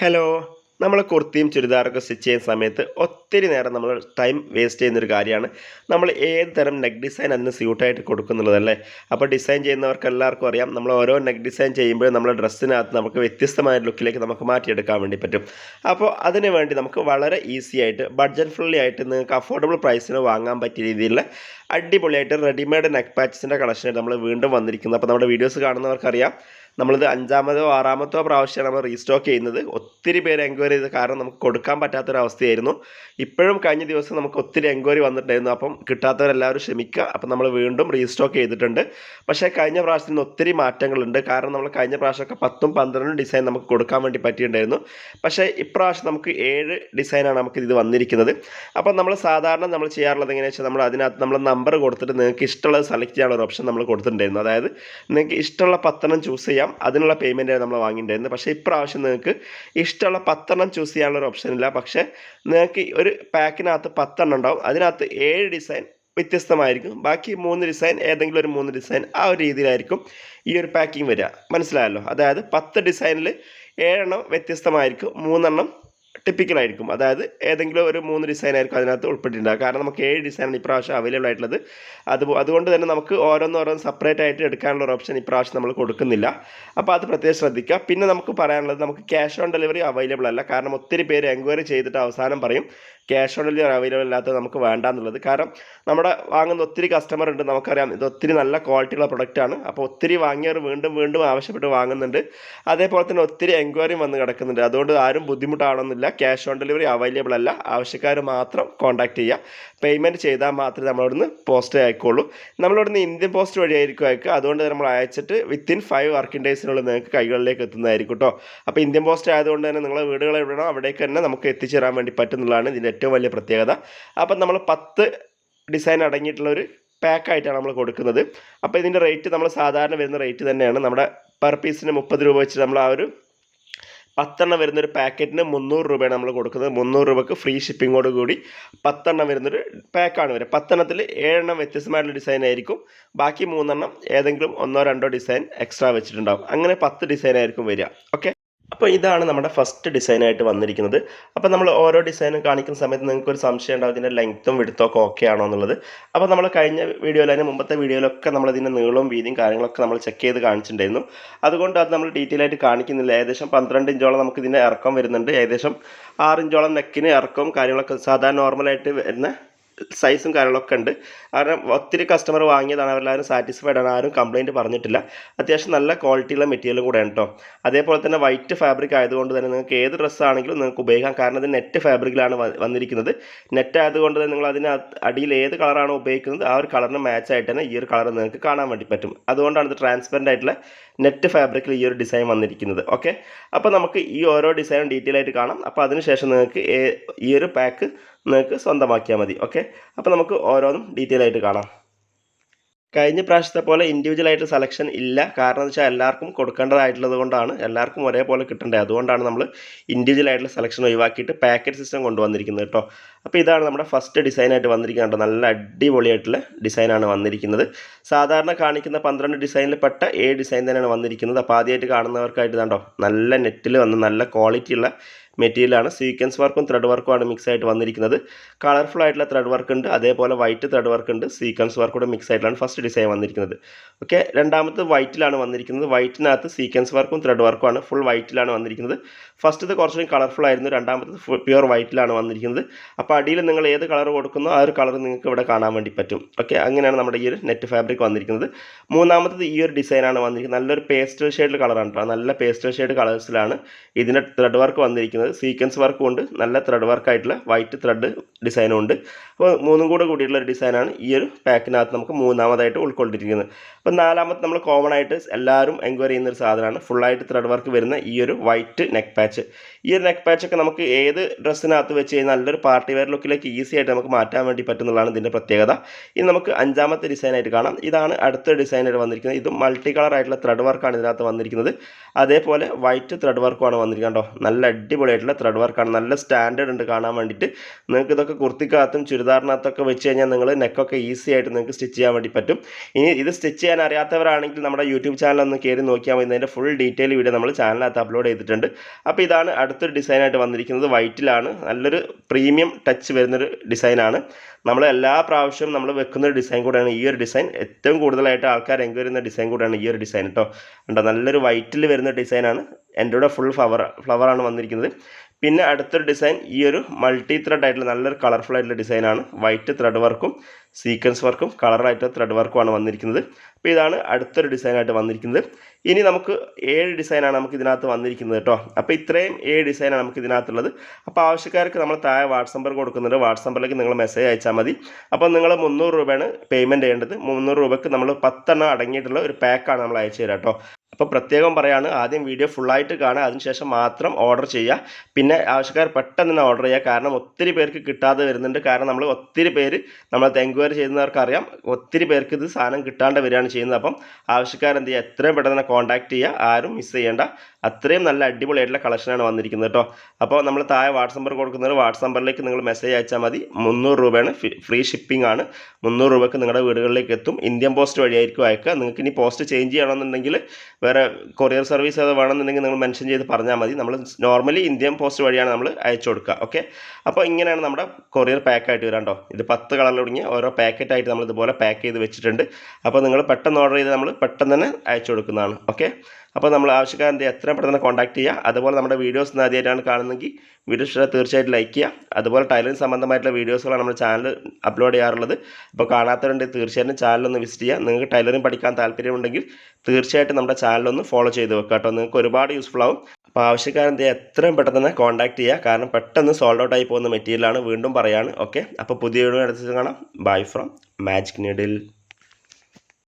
Hello നമ്മൾ കുർത്തിയും ചുരിദാറൊക്കെ stitch ചെയ്യുന്ന സമയത്ത് ഒത്തിരി നേരം നമ്മൾ ടൈം വേസ്റ്റ് ചെയ്യുന്നൊരു കാര്യമാണ്. നമ്മൾ ഏത് തരം നെക്ക് ഡിസൈൻ അതിന് സ്യൂട്ടായിട്ട് കൊടുക്കുന്നുള്ളതല്ലേ? അപ്പോൾ ഡിസൈൻ ചെയ്യുന്നവർക്ക് എല്ലാവർക്കും അറിയാം. നമ്മൾ ഓരോ നെക്ക് ഡിസൈൻ ചെയ്യുമ്പോഴും നമ്മുടെ ഡ്രസ്സിനകത്ത് നമുക്ക് വ്യത്യസ്തമായ ലുക്കിലേക്ക് നമുക്ക് മാറ്റിയെടുക്കാൻ വേണ്ടി പറ്റും. അപ്പോൾ അതിന് വേണ്ടി നമുക്ക് വളരെ ഈസി ആയിട്ട് ബഡ്ജറ്റ് ഫ്രണ്ട്ലി ആയിട്ട് നിങ്ങൾക്ക് അഫോർഡബിൾ പ്രൈസിന് വാങ്ങാൻ പറ്റിയ രീതിയിലുള്ള അടിപൊളിയായിട്ട് റെഡിമെയ്ഡ് നെക്ക് പാച്ചസിന്റെ കളക്ഷനായിട്ട് നമ്മൾ വീണ്ടും വന്നിരിക്കുന്നത് അപ്പോൾ നമ്മുടെ വീഡിയോസ് കാണുന്നവർക്കറിയാം നമ്മളിത് അഞ്ചാമതോ ആറാമത്തോ പ്രാവശ്യമാണ് നമ്മൾ റീസ്റ്റോക്ക് ചെയ്യുന്നത്. ഒത്തിരി പേര് എൻക്വയറി ചെയ്ത് കാരണം നമുക്ക് കൊടുക്കാൻ പറ്റാത്തൊരവസ്ഥയായിരുന്നു. ഇപ്പോഴും കഴിഞ്ഞ ദിവസം നമുക്ക് ഒത്തിരി എൻക്വയറി വന്നിട്ടുണ്ടായിരുന്നു. അപ്പം കിട്ടാത്തവരെല്ലാവരും ക്ഷമിക്കുക. അപ്പം നമ്മൾ വീണ്ടും റീസ്റ്റോക്ക് ചെയ്തിട്ടുണ്ട്. പക്ഷേ കഴിഞ്ഞ പ്രാവശ്യത്തിൽ നിന്ന് ഒത്തിരി മാറ്റങ്ങളുണ്ട്. കാരണം നമ്മൾ കഴിഞ്ഞ പ്രാവശ്യമൊക്കെ പത്തും പന്ത്രണ്ടും ഡിസൈൻ നമുക്ക് കൊടുക്കാൻ വേണ്ടി പറ്റിയിട്ടുണ്ടായിരുന്നു. പക്ഷേ ഇപ്രാവശ്യം നമുക്ക് ഏഴ് ഡിസൈനാണ് നമുക്ക് ഇത് വന്നിരിക്കുന്നത്. അപ്പം നമ്മൾ സാധാരണ നമ്മൾ ചെയ്യാറുള്ളത് എങ്ങനെയാണെന്ന് വെച്ചാൽ നമ്മൾ അതിനകത്ത് നമ്മൾ നമ്പർ കൊടുത്തിട്ട് നിങ്ങൾക്ക് ഇഷ്ടമുള്ളത് സെലക്ട് ചെയ്യാനുള്ള ഒരു ഓപ്ഷൻ നമ്മൾ കൊടുത്തിട്ടുണ്ടായിരുന്നു. അതായത് നിങ്ങൾക്ക് ഇഷ്ടമുള്ള പത്തെണ്ണം ചൂസ് ചെയ്യാം. അതിനുള്ള പേയ്മെന്റ് നമ്മൾ വാങ്ങിയിട്ടുണ്ടായിരുന്നു പക്ഷേ ഇപ്രാവശ്യം നിങ്ങൾക്ക് ഇഷ്ടമുള്ള പത്തെണ്ണം ചൂസ് ചെയ്യാനുള്ള ഓപ്ഷൻ ഇല്ല. പക്ഷേ നിങ്ങൾക്ക് ഒരു പാക്കിനകത്ത് പത്തെണ്ണം ഉണ്ടാവും. അതിനകത്ത് ഏഴ് ഡിസൈൻ വ്യത്യസ്തമായിരിക്കും. ബാക്കി മൂന്ന് ഡിസൈൻ ഏതെങ്കിലും ഒരു മൂന്ന് ഡിസൈൻ ആ ഒരു രീതിയിലായിരിക്കും ഈ ഒരു പാക്കിംഗ് വരിക. മനസ്സിലായല്ലോ? അതായത് പത്ത് ഡിസൈനിൽ ഏഴെണ്ണം വ്യത്യസ്തമായിരിക്കും. മൂന്നെണ്ണം ടിപ്പിക്കലായിരിക്കും അതായത് ഏതെങ്കിലും ഒരു മൂന്ന് ഡിസൈൻ ആയിരിക്കും അതിനകത്ത് ഉൾപ്പെട്ടിട്ടുണ്ടാകുക കാരണം നമുക്ക് ഏഴ് ഡിസൈനാണ് ഇപ്രാവശ്യം അവൈലബിൾ ആയിട്ടുള്ളത്. അത് അതുകൊണ്ട് തന്നെ നമുക്ക് ഓരോന്നോരോന്ന് സെപ്പറേറ്റ് ആയിട്ട് എടുക്കാനുള്ള ഓപ്ഷൻ ഇപ്രാവശ്യം നമ്മൾ കൊടുക്കുന്നില്ല. അപ്പോൾ അത് പ്രത്യേകം ശ്രദ്ധിക്കുക. പിന്നെ നമുക്ക് പറയാനുള്ളത് നമുക്ക് ക്യാഷ് ഓൺ ഡെലിവറി അവൈലബിൾ അല്ല. കാരണം ഒത്തിരി പേര് എൻക്വയറി ചെയ്തിട്ട് അവസാനം പറയും ക്യാഷ് ഓൺ ഡെലിവറി അവൈലബിൾ അല്ലാത്തത് നമുക്ക് വേണ്ടാന്നുള്ളത്. കാരണം നമ്മുടെ വാങ്ങുന്ന ഒത്തിരി കസ്റ്റമർ ഉണ്ട് നമുക്കറിയാം. ഇത് ഒത്തിരി നല്ല ക്വാളിറ്റിയുള്ള പ്രൊഡക്റ്റാണ് അപ്പോൾ ഒത്തിരി വാങ്ങിയവർ വീണ്ടും വീണ്ടും ആവശ്യപ്പെട്ട് വാങ്ങുന്നുണ്ട്. അതേപോലെ തന്നെ ഒത്തിരി എൻക്വയറിയും വന്ന് കിടക്കുന്നുണ്ട്. അതുകൊണ്ട് ആരും ബുദ്ധിമുട്ടാവണമെന്നില്ല. ക്യാഷ് ഓൺ ഡെലിവറി അവൈലബിൾ അല്ല. ആവശ്യക്കാർ മാത്രം കോൺടാക്ട് ചെയ്യുക. പേയ്മെന്റ് ചെയ്താൽ മാത്രമേ നമ്മളവിടുന്ന് പോസ്റ്റ് അയക്കുള്ളൂ. നമ്മളിവിടുന്ന് ഇന്ത്യൻ പോസ്റ്റ് വഴി ആയിരിക്കും അയക്കുക. അതുകൊണ്ട് നമ്മൾ അയച്ചിട്ട് വിത്തിൻ ഫൈവ് വർക്കിംഗ് ഡേയ്സിനുള്ളിൽ നിങ്ങൾക്ക് കൈകളിലേക്ക് എത്തുന്നതായിരിക്കും കേട്ടോ അപ്പോൾ ഇന്ത്യൻ പോസ്റ്റ് ആയതുകൊണ്ട് തന്നെ നിങ്ങളെ വീടുകൾ എവിടെയാണോ അവിടേക്ക് തന്നെ നമുക്ക് എത്തിച്ചേരാൻ വേണ്ടി പറ്റുന്നതാണ് ഇതിന്റെ ഏറ്റവും വലിയ പ്രത്യേകത. അപ്പം നമ്മൾ പത്ത് ഡിസൈൻ അടങ്ങിയിട്ടുള്ള ഒരു പാക്കായിട്ടാണ് നമ്മൾ കൊടുക്കുന്നത്. അപ്പോൾ ഇതിന്റെ റേറ്റ് നമ്മൾ സാധാരണ വരുന്ന റേറ്റ് തന്നെയാണ്. നമ്മുടെ പെർ പീസിന് മുപ്പത് രൂപ വെച്ച് നമ്മൾ ആ ഒരു പത്തെണ്ണം വരുന്നൊരു പാക്കറ്റിന് മുന്നൂറ് രൂപയാണ് നമ്മൾ കൊടുക്കുന്നത്. മുന്നൂറ് രൂപക്ക് ഫ്രീ ഷിപ്പിങ്ങോട് കൂടി പത്തെണ്ണം വരുന്നൊരു പാക്കാണ് വരിക. പത്തെണ്ണത്തിൽ ഏഴെണ്ണം വ്യത്യസ്തമായിട്ടുള്ള ഡിസൈൻ ആയിരിക്കും. ബാക്കി മൂന്നെണ്ണം ഏതെങ്കിലും ഒന്നോ രണ്ടോ ഡിസൈൻ എക്സ്ട്രാ വെച്ചിട്ടുണ്ടാകും അങ്ങനെ പത്ത് ഡിസൈൻ ആയിരിക്കും വരിക. ഓക്കെ? അപ്പോൾ ഇതാണ് നമ്മുടെ ഫസ്റ്റ് ഡിസൈനായിട്ട് വന്നിരിക്കുന്നത്. അപ്പോൾ നമ്മൾ ഓരോ ഡിസൈനും കാണിക്കുന്ന സമയത്ത് നിങ്ങൾക്ക് ഒരു സംശയം ഉണ്ടാവും ഇതിന്റെ ലെങ്ത്തും വിടുത്തൊക്കെ ഓക്കെ ആണോ എന്നുള്ളത്. അപ്പോൾ നമ്മൾ കഴിഞ്ഞ വീഡിയോയിൽ അതിന് മുമ്പത്തെ വീഡിയോയിലൊക്കെ നമ്മൾ ഇതിന്റെ നീളവും വീതിയും കാര്യങ്ങളൊക്കെ നമ്മൾ ചെക്ക് ചെയ്ത് കാണിച്ചിട്ടുണ്ടായിരുന്നു. അതുകൊണ്ട് അത് നമ്മൾ ഡീറ്റെയിൽ ആയിട്ട് കാണിക്കുന്നില്ല. ഏകദേശം പന്ത്രണ്ട് ഇഞ്ചോളം നമുക്ക് ഇതിന്റെ ഇറക്കം വരുന്നുണ്ട്. ഏകദേശം ആറ് ഇഞ്ചോളം നെക്കിന് ഇറക്കവും കാര്യങ്ങളൊക്കെ സാധാരണ നോർമലായിട്ട് വരുന്ന സൈസും കാര്യങ്ങളൊക്കെ ഉണ്ട്. കാരണം ഒത്തിരി കസ്റ്റമർ വാങ്ങിയതാണ്. അവരെല്ലാവരും സാറ്റിസ്ഫൈഡ് ആണ്. ആരും കംപ്ലയിന്റ് പറഞ്ഞിട്ടില്ല. അത്യാവശ്യം നല്ല ക്വാളിറ്റിയുള്ള മെറ്റീരിയലും കൂടെയാണ് കേട്ടോ അതേപോലെ തന്നെ വൈറ്റ് ഫാബ്രിക് ആയതുകൊണ്ട് തന്നെ നിങ്ങൾക്ക് ഏത് ഡ്രസ്സാണെങ്കിലും നിങ്ങൾക്ക് ഉപയോഗിക്കാം. കാരണം ഇത് നെറ്റ് ഫാബ്രിക്കിലാണ് വന്നിരിക്കുന്നത്. നെറ്റ് ആയതുകൊണ്ട് തന്നെ നിങ്ങൾ അതിന് അടിയിൽ ഏത് കളറാണോ ഉപയോഗിക്കുന്നത് ആ ഒരു കളറിന് മാച്ച് ആയിട്ട് തന്നെ ഈ ഒരു കളർ നിങ്ങൾക്ക് കാണാൻ വേണ്ടി പറ്റും. അതുകൊണ്ടാണ് ഇത് ട്രാൻസ്പെറന്റ് ആയിട്ടുള്ള നെറ്റ് ഫാബ്രിക്കിൽ ഈ ഒരു ഡിസൈൻ വന്നിരിക്കുന്നത്. ഓക്കെ അപ്പോൾ നമുക്ക് ഈ ഓരോ ഡിസൈനും ഡീറ്റെയിൽ ആയിട്ട് കാണാം. അപ്പോൾ അതിനുശേഷം നിങ്ങൾക്ക് ഈ ഒരു പാക്ക് നിങ്ങൾക്ക് സ്വന്തമാക്കിയാൽ മതി ഓക്കെ അപ്പോൾ നമുക്ക് ഓരോന്നും ഡീറ്റെയിൽ ആയിട്ട് കാണാം. കഴിഞ്ഞ പ്രാവശ്യത്തെ പോലെ ഇൻഡിവിജ്വൽ ആയിട്ട് സെലക്ഷൻ ഇല്ല. കാരണം എന്ന് വെച്ചാൽ എല്ലാവർക്കും കൊടുക്കേണ്ടതായിട്ടുള്ളത് കൊണ്ടാണ് എല്ലാവർക്കും ഒരേപോലെ കിട്ടേണ്ടത് അതുകൊണ്ടാണ് നമ്മൾ ഇൻഡിവിജ്വൽ ആയിട്ടുള്ള സെലക്ഷൻ ഒഴിവാക്കിയിട്ട് പാക്കറ്റ് സിസ്റ്റം കൊണ്ടുവന്നിരിക്കുന്നത് കേട്ടോ. അപ്പോൾ ഇതാണ് നമ്മുടെ ഫസ്റ്റ് ഡിസൈനായിട്ട് വന്നിരിക്കുന്നത് നല്ല അടിപൊളിയായിട്ടുള്ള ഡിസൈനാണ് വന്നിരിക്കുന്നത്. സാധാരണ കാണിക്കുന്ന പന്ത്രണ്ട് ഡിസൈനിൽ പെട്ട ഏ ഡിസൈൻ തന്നെയാണ് വന്നിരിക്കുന്നത്. അപ്പോൾ ആദ്യമായിട്ട് കാണുന്നവർക്കായിട്ട് ഇതാണ്ടോ? നല്ല നെറ്റിൽ വന്ന് നല്ല ക്വാളിറ്റിയുള്ള മെറ്റീരിയലാണ് സീക്വൻസ് വർക്കും ത്രെഡ് വർക്കും ആണ് മിക്സ് ആയിട്ട് വന്നിരിക്കുന്നത്. കളർഫുൾ ആയിട്ടുള്ള ത്രെഡ് വർക്ക് ഉണ്ട്. അതേപോലെ വൈറ്റ് ത്രെഡ് വർക്ക് ഉണ്ട്. സീക്വൻസ് വർക്ക് കൂടെ മിക്സ് ആയിട്ടാണ് ഫസ്റ്റ് ഡിസൈൻ വന്നിരിക്കുന്നത്. ഓക്കെ രണ്ടാമത്തെ വൈറ്റിലാണ് വന്നിരിക്കുന്നത്. വൈറ്റിനകത്ത് സീക്വൻസ് വർക്കും ത്രെഡ് വർക്കും ആണ്. ഫുൾ വൈറ്റിലാണ് വന്നിരിക്കുന്നത്. ഫസ്റ്റത് കുറച്ചുകൂടി കളർഫുൾ ആയിരുന്നു. രണ്ടാമത്തത് പ്യുവർ വൈറ്റിലാണ് വന്നിരിക്കുന്നത്. അപ്പോൾ അടിയിൽ നിങ്ങൾ ഏത് കളർ കൊടുക്കുന്നോ ആ ഒരു കളർ നിങ്ങൾക്ക് ഇവിടെ കാണാൻ വേണ്ടി പറ്റും. ഓക്കെ അങ്ങനെയാണ് നമ്മുടെ ഈ ഒരു നെറ്റ് ഫാബ്രിക് വന്നിരിക്കുന്നത്. മൂന്നാമത്തത് ഈ ഒരു ഡിസൈനാണ് വന്നിരിക്കുന്നത്. നല്ലൊരു പേസ്റ്റൽ ഷെയ്ഡ് കളറാണ് കേട്ടോ നല്ല പേസ്റ്റൽ ഷെയ്ഡ് കളേഴ്സിലാണ് ഇതിന്റെ ത്രെഡ് വർക്ക് വന്നിരിക്കുന്നത്. സീക്വൻസ് വർക്കും ഉണ്ട്. നല്ല ത്രെഡ് വർക്കായിട്ടുള്ള വൈറ്റ് ത്രെഡ് ഡിസൈനും ഉണ്ട്. അപ്പോൾ മൂന്നും കൂടെ കൂടിയിട്ടുള്ള ഒരു ഡിസൈനാണ് ഈ ഒരു പാക്കിനകത്ത് നമുക്ക് മൂന്നാമതായിട്ട് ഉൾക്കൊണ്ടിരിക്കുന്നത് അപ്പോൾ നാലാമത്തെ നമ്മൾ കോമൺ ആയിട്ട് എല്ലാവരും എൻക്വയറി ചെയ്യുന്ന ഒരു സാധനമാണ്. ഫുള്ളായിട്ട് ത്രെഡ് വർക്ക് വരുന്ന ഈ ഒരു വൈറ്റ് നെക്ക് പാച്ച് ഈ ഒരു നെക്ക് പാച്ചൊക്കെ നമുക്ക് ഏത് ഡ്രസ്സിനകത്ത് വെച്ച് കഴിഞ്ഞാൽ നല്ലൊരു പാർട്ടി വെയർ ലുക്കിലേക്ക് ഈസി ആയിട്ട് നമുക്ക് മാറ്റാൻ വേണ്ടി പറ്റുന്നതാണ് ഇതിന്റെ പ്രത്യേകത. ഇനി നമുക്ക് അഞ്ചാമത്തെ ഡിസൈനായിട്ട് കാണാം. ഇതാണ് അടുത്ത ഡിസൈനായിട്ട് വന്നിരിക്കുന്നത്. ഇതും മൾട്ടി കളർ ആയിട്ടുള്ള ത്രെഡ് വർക്കാണ് ഇതിനകത്ത് വന്നിരിക്കുന്നത്. അതേപോലെ വൈറ്റ് ത്രെഡ് വർക്കുമാണ് വന്നിരിക്കുന്നത് നല്ല അടിപൊളിയായിട്ടുള്ള ത്രെഡ് വർക്കാണ് നല്ല സ്റ്റാൻഡേർഡ് ഉണ്ട് കാണാൻ വേണ്ടിയിട്ട്. നിങ്ങൾക്ക് ഇതൊക്കെ കുർത്തിക്കകത്തും ചുരിദാറിനകത്തൊക്കെ വെച്ച് കഴിഞ്ഞാൽ നിങ്ങൾ നെക്കൊക്കെ ഈസി ആയിട്ട് നിങ്ങൾക്ക് സ്റ്റിച്ച് ചെയ്യാൻ വേണ്ടി പറ്റും. ഇനി ഇത് സ്റ്റിച്ച് ചെയ്യാൻ അറിയാത്തവരാണെങ്കിൽ നമ്മുടെ യൂട്യൂബ് ചാനൽ ഒന്ന് കയറി നോക്കിയാൽ മതി. ഇതിന്റെ ഫുൾ ഡീറ്റെയിൽ വീഡിയോ നമ്മൾ ചാനലിനകത്ത് അപ്ലോഡ് ചെയ്തിട്ടുണ്ട്. അപ്പോൾ ഇതാണ് അടുത്തൊരു ഡിസൈനായിട്ട് വന്നിരിക്കുന്നത് വൈറ്റിലാണ്. നല്ലൊരു പ്രീമിയം ടച്ച് വരുന്നൊരു ഡിസൈനാണ്. നമ്മൾ എല്ലാ പ്രാവശ്യവും നമ്മൾ വെക്കുന്ന ഒരു ഡിസൈൻ കൂടെയാണ് ഈ ഒരു ഡിസൈൻ. ഏറ്റവും കൂടുതലായിട്ട് ആൾക്കാർ എൻക്വയറി ചെയ്യുന്ന ഡിസൈൻ കൂടെയാണ് ഈ ഒരു ഡിസൈൻ കേട്ടോ ഉണ്ടോ നല്ലൊരു വൈറ്റിൽ വരുന്ന ഡിസൈനാണ്. എന്റെ കൂടെ ഫുൾ ഫ്ലവർ ഫ്ലവറാണ് വന്നിരിക്കുന്നത്. പിന്നെ അടുത്തൊരു ഡിസൈൻ ഈ ഒരു മൾട്ടി ത്രെഡ് ആയിട്ടുള്ള നല്ലൊരു കളർഫുൾ ആയിട്ടുള്ള ഡിസൈനാണ് വൈറ്റ് ത്രെഡ് വർക്കും സീക്വൻസ് വർക്കും കളറായിട്ട് ത്രെഡ് വർക്കുമാണ് വന്നിരിക്കുന്നത്. അപ്പോൾ ഇതാണ് അടുത്തൊരു ഡിസൈനായിട്ട് വന്നിരിക്കുന്നത്. ഇനി നമുക്ക് ഏഴ് ഡിസൈനാണ് നമുക്ക് ഇതിനകത്ത് വന്നിരിക്കുന്നത് കേട്ടോ. അപ്പോൾ ഇത്രയും ഏഴ് ഡിസൈനാണ് നമുക്ക് ഇതിനകത്തുള്ളത്. അപ്പോൾ ആവശ്യക്കാർക്ക് നമ്മൾ താഴെ വാട്സപ്പ് നമ്പർ കൊടുക്കുന്നുണ്ട്. വാട്സപ്പ് നമ്പറിലേക്ക് നിങ്ങൾ മെസ്സേജ് അയച്ചാൽ മതി. അപ്പോൾ നിങ്ങൾ മുന്നൂറ് രൂപയാണ് പേയ്മെന്റ് ചെയ്യേണ്ടത്. മുന്നൂറ് രൂപയ്ക്ക് നമ്മൾ പത്തെണ്ണം അടങ്ങിയിട്ടുള്ള ഒരു പാക്കാണ് നമ്മൾ അയച്ചു തരാം കേട്ടോ. അപ്പോൾ പ്രത്യേകം പറയാണ് ആദ്യം വീഡിയോ ഫുള്ളായിട്ട് കാണുക അതിനുശേഷം മാത്രം ഓർഡർ ചെയ്യുക. പിന്നെ ആവശ്യക്കാർ പെട്ടെന്ന് തന്നെ ഓർഡർ ചെയ്യുക. കാരണം ഒത്തിരി പേർക്ക് കിട്ടാതെ വരുന്നുണ്ട്. കാരണം നമ്മൾ ഒത്തിരി പേര് നമ്മൾ എൻക്വയറി ചെയ്യുന്നവർക്ക് അറിയാം ഒത്തിരി പേർക്ക് ഇത് സാധനം കിട്ടാണ്ട് വരികയാണ് ചെയ്യുന്നത്. അപ്പം ആവശ്യക്കാർ എന്ത് ചെയ്യുക? എത്രയും പെട്ടെന്ന് തന്നെ കോൺടാക്ട് ചെയ്യുക. ആരും മിസ് ചെയ്യേണ്ട. അത്രയും നല്ല അടിപൊളിയായിട്ടുള്ള കളക്ഷനാണ് വന്നിരിക്കുന്നത് കേട്ടോ അപ്പോൾ നമ്മൾ താഴെ വാട്സപ്പ് നമ്പർ കൊടുക്കുന്നത് വാട്സപ്പ് നമ്പറിലേക്ക് നിങ്ങൾ മെസ്സേജ് അയച്ചാൽ മതി. മുന്നൂറ് രൂപയാണ് ഫ്രീ ഷിപ്പിംഗ് ആണ്. മുന്നൂറ് രൂപയ്ക്ക് നിങ്ങളുടെ വീടുകളിലേക്ക് എത്തും. ഇന്ത്യൻ പോസ്റ്റ് വഴിയായിരിക്കും അയക്കുക. നിങ്ങൾക്ക് ഇനി പോസ്റ്റ് ചേഞ്ച് ചെയ്യണമെന്നുണ്ടെങ്കിൽ വേറെ കൊറിയർ സർവീസ് അത് വേണമെന്നുണ്ടെങ്കിൽ നിങ്ങൾ മെൻഷൻ ചെയ്ത് പറഞ്ഞാൽ മതി. നമ്മൾ നോർമലി ഇന്ത്യൻ പോസ്റ്റ് വഴിയാണ് നമ്മൾ അയച്ചു കൊടുക്കുക. ഓക്കെ അപ്പോൾ ഇങ്ങനെയാണ് നമ്മുടെ കൊറിയർ പാക്കായിട്ട് വരാം കേട്ടോ. ഇത് പത്ത് കളറിൽ തുടങ്ങി ഓരോ പാക്കറ്റായിട്ട് നമ്മൾ ഇതുപോലെ പാക്ക് ചെയ്ത് വെച്ചിട്ടുണ്ട്. അപ്പോൾ നിങ്ങൾ പെട്ടെന്ന് ഓർഡർ ചെയ്ത് നമ്മൾ പെട്ടെന്ന് തന്നെ അയച്ചു കൊടുക്കുന്നതാണ്. ഓക്കെ അപ്പോൾ നമ്മൾ ആവശ്യക്കാരന്റെ എത്രയും പെട്ടെന്ന് കോൺടാക്ട് ചെയ്യുക. അതുപോലെ നമ്മുടെ വീഡിയോസ് ആദ്യമായിട്ടാണ് കാണുന്നതെങ്കിൽ വീഡിയോ ഇഷ്ടം തീർച്ചയായിട്ടും ലൈക്ക് ചെയ്യുക. അതുപോലെ ടൈലറിംഗ് സംബന്ധമായിട്ടുള്ള വീഡിയോസുകളാണ് നമ്മുടെ ചാനൽ അപ്ലോഡ് ചെയ്യാറുള്ളത്. അപ്പോൾ കാണാത്തവരുണ്ടെങ്കിൽ തീർച്ചയായിട്ടും ചാനലൊന്ന് വിസിറ്റ് ചെയ്യുക. നിങ്ങൾക്ക് ടൈലറിംഗ് പഠിക്കാൻ താല്പര്യമുണ്ടെങ്കിൽ തീർച്ചയായിട്ടും നമ്മുടെ ചാനലൊന്ന് ഫോളോ ചെയ്ത് വെക്കുക കേട്ടോ. നിങ്ങൾക്ക് ഒരുപാട് യൂസ്ഫുൾ ആവും. അപ്പോൾ ആവശ്യക്കാരന്റെ എത്രയും പെട്ടെന്ന് കോൺടാക്ട് ചെയ്യുക. കാരണം പെട്ടെന്ന് സോൾഡ് ഔട്ട് ആയി പോകുന്ന മെറ്റീരിയലാണ് വീണ്ടും പറയാണ്. ഓക്കെ അപ്പോൾ പുതിയ വീഡിയോ എടുത്ത് കാണാം. Bye from magic needle